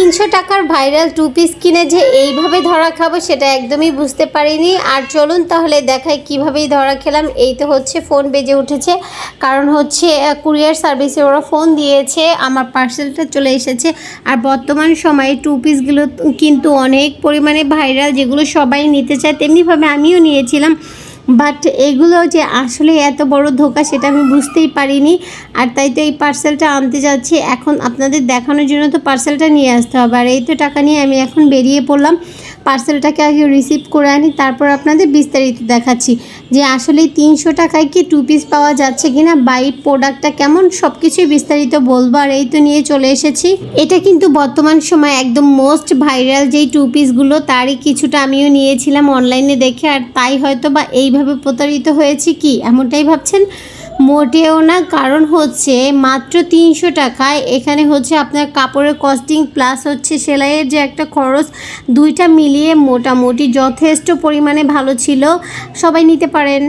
তিনশো টাকার viral two piece কিনে যে এইভাবে ধরা খাব সেটা একদমই বুঝতে পারিনি। আর চলুন তাহলে দেখাই কিভাবেই ধরা খেলাম। এই তো হচ্ছে ফোন বেজে উঠেছে। কারণ হচ্ছে কুরিয়ার সার্ভিসে ওরা ফোন দিয়েছে, আমার পার্সেলটা চলে এসেছে। আর বর্তমান সময়ে টু পিসগুলো কিন্তু অনেক পরিমাণে ভাইরাল যেগুলো সবাই নিতে চায়, তেমনিভাবে আমিও নিয়েছিলাম। বাট এগুলো যে আসলে এত বড় ধোকা সেটা আমি বুঝতেই পারিনি। আর তাই তো এই পার্সেলটা আনতে যাচ্ছি। এখন আপনাদের দেখানোর জন্য তো পার্সেলটা নিয়ে আসতে হবে। আর এই তো টাকা নিয়ে আমি এখন বেরিয়ে পড়লাম। পার্সেলটাকে আগে রিসিভ করে আনি, তারপর আপনাদের বিস্তারিত দেখাচ্ছি। যে আসলে তিনশো টাকায় কি টু পিস পাওয়া যাচ্ছে কিনা বাই প্রোডাক্টটা কেমন সব কিছুই বিস্তারিত বলব। আর এই তো নিয়ে চলে এসেছি। এটা কিন্তু বর্তমান সময় একদম মোস্ট ভাইরাল যেই টু পিসগুলো তারই কিছুটা আমিও নিয়েছিলাম অনলাইনে দেখে। আর তাই হয়তো বা এইভাবে প্রতারিত হয়েছি কি? এমনটাই ভাবছেন? মোটেও না, কারণ হচ্ছে মাত্র তিনশো টাকায় এখানে হচ্ছে আপনার কাপড়ের কস্টিং প্লাস হচ্ছে সেলাইয়ের যে একটা খরচ, দুইটা মিলিয়ে মোটামুটি যথেষ্ট পরিমাণে ভালো ছিল। সবাই নিতে পারেন।